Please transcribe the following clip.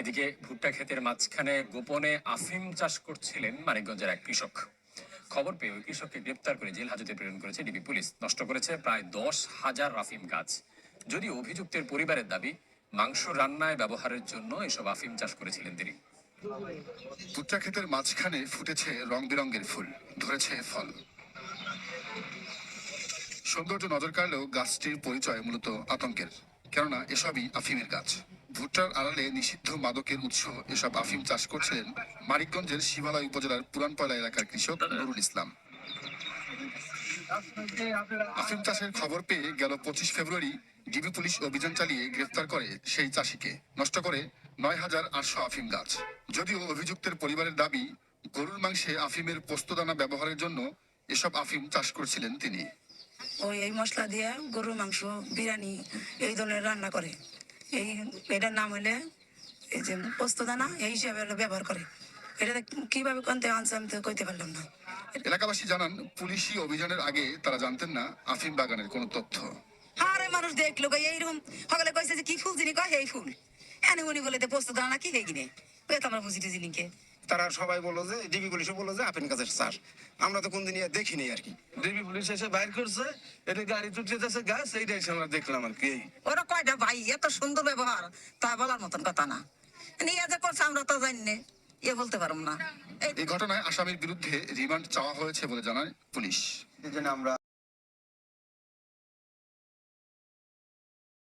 এদিকে ভুট্টা ক্ষেতের মাঝখানে গোপনে আফিম চাষ করছিলেন মানিকগঞ্জের এক কৃষক। খবর পেয়ে ওই কৃষককে গ্রেপ্তার করে জেল হাজতে প্রেরণ করেছে ডিবি পুলিশ। নষ্ট করেছে প্রায় দশ হাজার আফিম গাছ। যদিও অভিযুক্তের পরিবারের দাবি, মাংস রান্নায় ব্যবহারের জন্য এসব আফিম চাষ করেছিলেন তিনি। ভুট্টা ক্ষেতের মাঝখানে ফুটেছে রং বেরঙের ফুল, ধরেছে ফল। সৌন্দর্য নজর কাড়লেও গাছটির পরিচয় মূলত আতঙ্কের, কেননা এসবই আফিমের গাছ। ভুট্টার আড়ালে নিষিদ্ধ মাদকের উৎস এসব আফিম চাষ করছিলেন মানিকগঞ্জের শিবালয় উপজেলার পুরানপাড়া এলাকার কৃষক নুরুল ইসলাম। আফিম চাষের খবর পেয়ে গেল পঁচিশ ফেব্রুয়ারি ডিবি পুলিশ অভিযান চালিয়ে গ্রেফতার করে সেই চাষিকে, নষ্ট করে নয় হাজার আটশো আফিম গাছ। যদিও অভিযুক্তের পরিবারের দাবি, গরুর মাংসে আফিমের পোস্তদানা ব্যবহারের জন্য এসব আফিম চাষ করছিলেন তিনি। ওই এই মশলা দিয়ে গরুর মাংস, বিরিয়ানি এই ধরনের রান্না করে। এই এটার নাম হলে এই যে পোস্ত দানা এই হিসাবে ব্যবহার করে। এটা কীভাবে কোনতে আনছে আমি তো কইতে পারলাম না। এলাকাবাসী জানান পুলিশি অভিযানের আগে তারা জানতেন না আফিম বাগানের কোনো তথ্য। আরে মানুষ দেখল এইরকম সকালে কইছে যে কি ফুল জিনি কয় এই ফুল। এনে উনি বলে পোস্ত দানা কি হেগিনে ওই তো আমরা বুঝি নিকে তারা সবাই বলল যে ডিবি পুলিশও বলল যে আপেন গাছের চাষ আমরা তো কোনদিন দেখিনি আর কি। ডিবি পুলিশ এসে বাইর করছে এটা গাড়ি টুটে যাচ্ছে গাছ এইটা এসে আমরা দেখলাম আর কি। ওরা কয়টা ভাই? এত সুন্দর ব্যবহার। তা বলার মতন কথা না। নিয়ে যে করছে আমরা তো জানি না। ইয়ে বলতে পারব না। এই ঘটনায় আসামির বিরুদ্ধে রিমান্ড চাওয়া হয়েছে বলে জানায় পুলিশ। এই জন্য আমরা